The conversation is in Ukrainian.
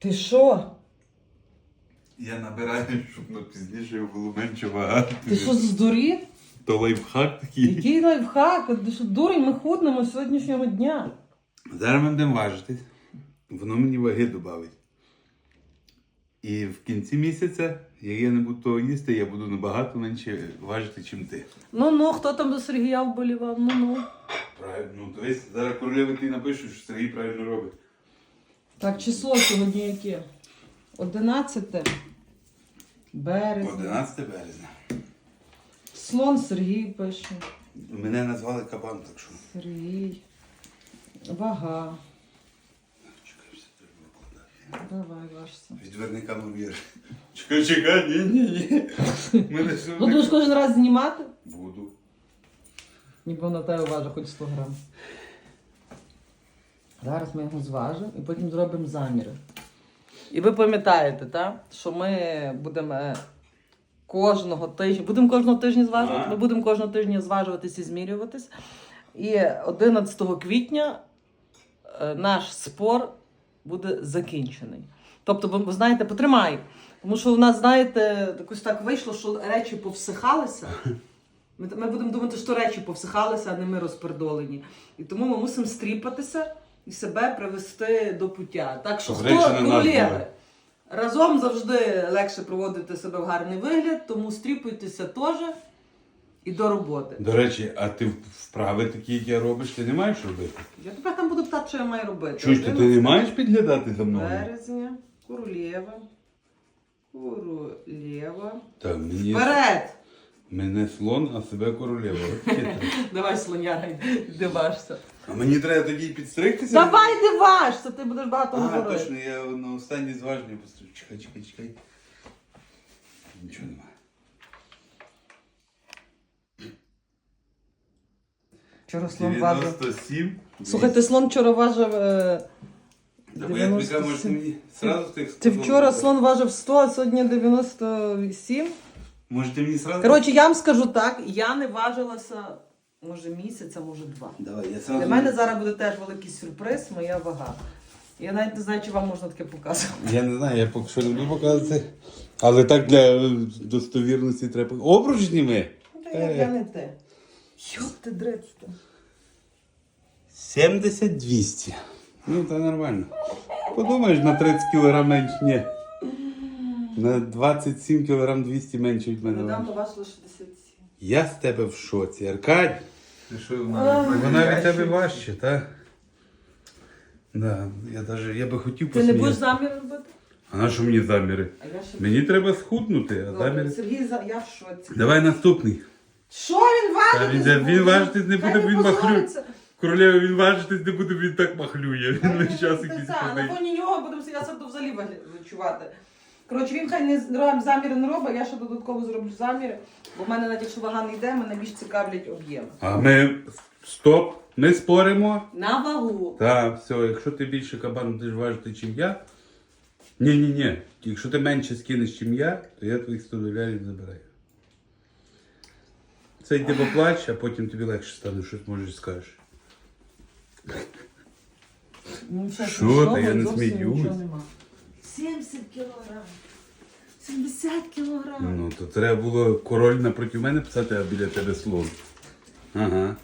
Ти що? Я набираю, щоб на пізніше було менше вага. Ти що здурів? То лайфхак такий. Який лайфхак? Ти що дурень, ми худнемо з сьогоднішнього дня. Зараз ми будемо важитись. Воно мені ваги додавить. І в кінці місяця, як я не буду того їсти, я буду набагато менше важити, ніж ти. Ну ну, хто там до Сергія вболівав? Ну ну. Правильно, ну дивись, зараз королеви ти напишеш, що Сергій правильно робить. Так, число сьогодні яке? 11 березня. 11 березня. Слон Сергій пише. Мене назвали кабан, так що. Сергій. Вага. Давай, важся. Відверни камеру вір. Чекай, чекай, ні, ні, ні. Мене все будеш кожен раз знімати? Буду. Ніби на тебе важить хоч 100 грам. Зараз ми його зважимо і потім зробимо заміри. І ви пам'ятаєте, так? що ми будемо е, кожного тижня, будемо кожного тижня зважувати, ми будемо кожного тижня зважуватись і змірюватись. І 11 квітня е, наш спор буде закінчений. Тобто, ви, ви знаєте, потримай. Тому що у нас, знаєте, якось так вийшло, що речі повсихалися. Ми, ми будемо думати, що речі повсихалися, а не ми розпердолені. І тому ми мусимо стріпатися і себе привести до пуття. Так що Щоб хто були. разом завжди легше проводити себе в гарний вигляд, тому стріпуйтеся теж і до роботи. До речі, а ти вправи такі, як я робиш, ти не маєш робити? Я тебе там буду питати, що я маю робити. Чуєш, то ти не маєш підглядати за мною? Березня, королєва, королєва. Та мені Вперед! Мене слон, а себе королева. Давай, слоняра, йди важся. А мені треба тоді підстригтися? Давай, йди важся, ти будеш багато А, говорити. точно, я на останній зваження постриг. Чекай, чекай, чекай. Нічого немає. Вчора слон важив. 97. Слухайте, слон вчора важив. е, Та я тобі кажу, може 97. мені сразу тих Ти вчора слон важив 100, а сьогодні 97. Може ти мені сразу? Коротше, я вам скажу так, я не важилася, може, місяця, може два. Давай, я сразу... Для мене зараз буде теж великий сюрприз, моя вага. Я навіть не знаю, чи вам можна таке показувати. Я не знаю, я поки що буду показувати. Але так для е, достовірності треба. Обруч зніми. Та я, я не те. Йоп ти дрецьте. 70-200. Ну, це нормально. Подумаєш, на 30 кг менше. Ні. На 27 кг 200 менше від мене. Недавно важила 67. Я з тебе в шоці, Аркадій. Ти що, Вона від тебе важче, так? Да, я, даже, я би хотів Ти не будеш посміятися. замір робити? А на що мені заміри? А я ще Мені треба схуднути, а Добре, заміри. Сергій, за- я в шоці. Давай наступний. Що він Та важить? він, він важитись не буде, він махлює. Королева, він важитись не буде, він так махлює. Він весь час якийсь це, На ходить. фоні нього будемо я себе взагалі відчувати. Коротше, він хай не з- заміри не робить, я ще додатково зроблю заміри, бо в мене навіть якщо вага не йде, мене більш цікавлять об'єми. А ми стоп, ми споримо. На вагу. Так, все, якщо ти більше кабан будеш важити, ніж я. Ні, ні, ні. Якщо ти менше скинеш, ніж я, то я твоїх 100 долярів забираю. Це йди поплач, а потім тобі легше стане, щось можеш скажеш. Ну, ще Що нічого, ти? Я не зовсім сміюсь. нічого нема. 70 кілограм. 70 кілограм. Ну, то треба було король напроти мене писати, а біля тебе слон. Ага.